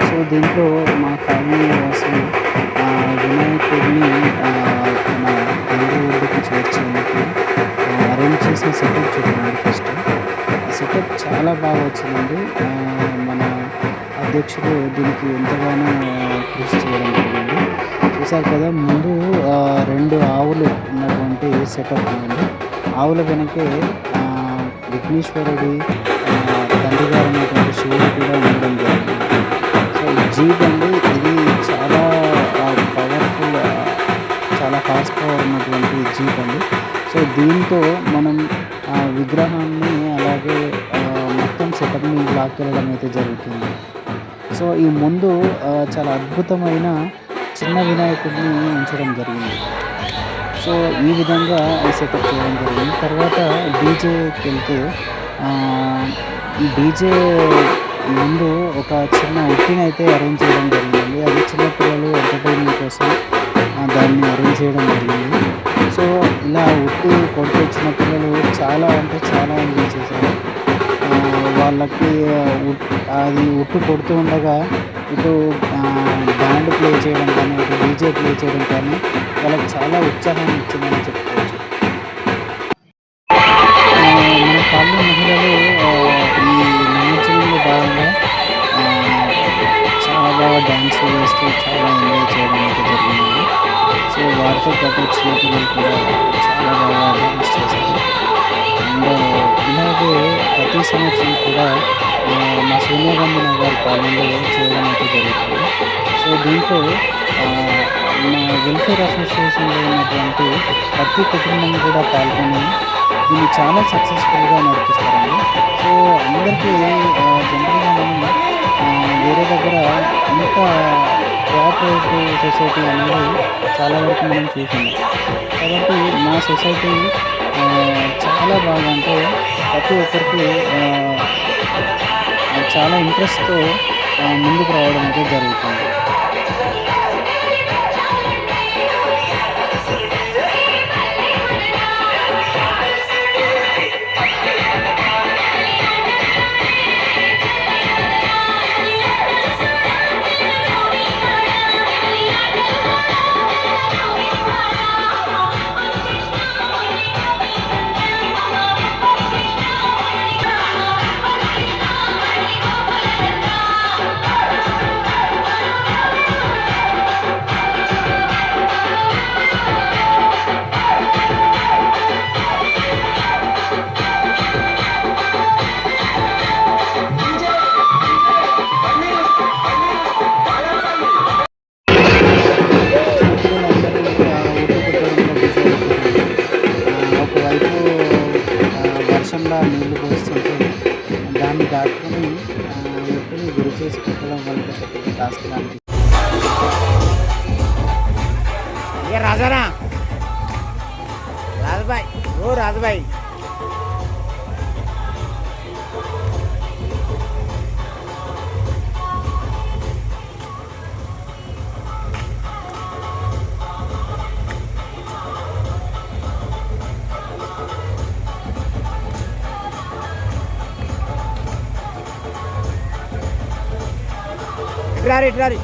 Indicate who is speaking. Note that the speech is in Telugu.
Speaker 1: సో దీంట్లో మా కాలనీ వాసులు వినాయకుడిని ఆ, తన చేర్చేందుకు అరేంజ్ చేసిన సెటప్ చూడండి ఫస్ట్. సెటప్ చాలా బాగా వచ్చిందండి. మన అధ్యక్షుడు దీనికి ఎంతగానో కృషి చేయడం జరిగింది. చూసారు కదా ముందు రెండు ఆవులు ఉన్నటువంటి సెటప్ ఉందండి. ఆవుల వెనకే విఘ్నేశ్వరుడి ఆ, ఉన్నటువంటి శివుడు కూడా ఉండడం జరిగింది. సో జీప్ అండి ఇది చాలా పవర్ఫుల్ చాలా హార్స్ పవర్ ఉన్నటువంటి జీప్ అండి. సో దీంతో మనం ఆ విగ్రహాన్ని అలాగే మొత్తం సెటప్ని లాక్కెళ్ళడం అయితే జరుగుతుంది. సో ఈ ముందు చాలా అద్భుతమైన చిన్న వినాయకుడిని ఉంచడం జరిగింది. సో ఈ విధంగా ఈ సెటప్ చేయడం జరిగింది. తర్వాత డీజేకి వెళ్తే డీజే ముందు ఒక చిన్న ఉట్టిని అయితే అరేంజ్ చేయడం జరిగింది. అది చిన్నపిల్లలు ఎంటర్టైన్మెంట్ కోసం దాన్ని అరేంజ్ చేయడం జరిగింది. సో ఇలా ఉట్టి కొడుకు వచ్చిన పిల్లలు చాలా అంటే చాలా ఎంజాయ్ చేశారు. వాళ్ళకి అది ఉట్టు కొడుతూ ఉండగా ఇటు బ్యాండ్ ప్లే చేయడం కానీ ఇటు డీజే ప్లే చేయడం కానీ వాళ్ళకి చాలా ఉత్సాహాన్ని ఇచ్చిందని చెప్పుకోవచ్చు డ్యాన్స్ వేస్తూ చాలా ఎంజాయ్ చేయడం అయితే జరిగింది. సో వారితో పాటు చిన్నపిల్లలు కూడా చాలా బాగా డ్యాన్స్ చేశారు అండ్ ఇలాగే ప్రతి సంవత్సరం కూడా మా సోనియా గాంధీ నగర్ కాలనీలో చేయడం అయితే జరుగుతుంది. సో దీంట్లో మా వెల్ఫేర్ అసోసియేషన్లో ఉన్నటువంటి ప్రతి కుటుంబం కూడా పాల్గొని దీన్ని చాలా సక్సెస్ఫుల్గా నడిపిస్తారండి. సో అందరికీ జనరల్గా మనం వేరే దగ్గర ఇంత కోఆపరేటివ్ సొసైటీ అనేది చాలా వరకు మనం చూసాము కాబట్టి మా సొసైటీ చాలా బాగా అంటే ప్రతి ఒక్కరికి చాలా ఇంట్రెస్ట్తో ముందుకు రావడం అయితే జరుగుతుంది. చేసి పెట్టడం వల్ల టాస్క్
Speaker 2: దానికి రాజారా? రాజుబాయ్ ఓ రాజుబాయ్. రారి రారి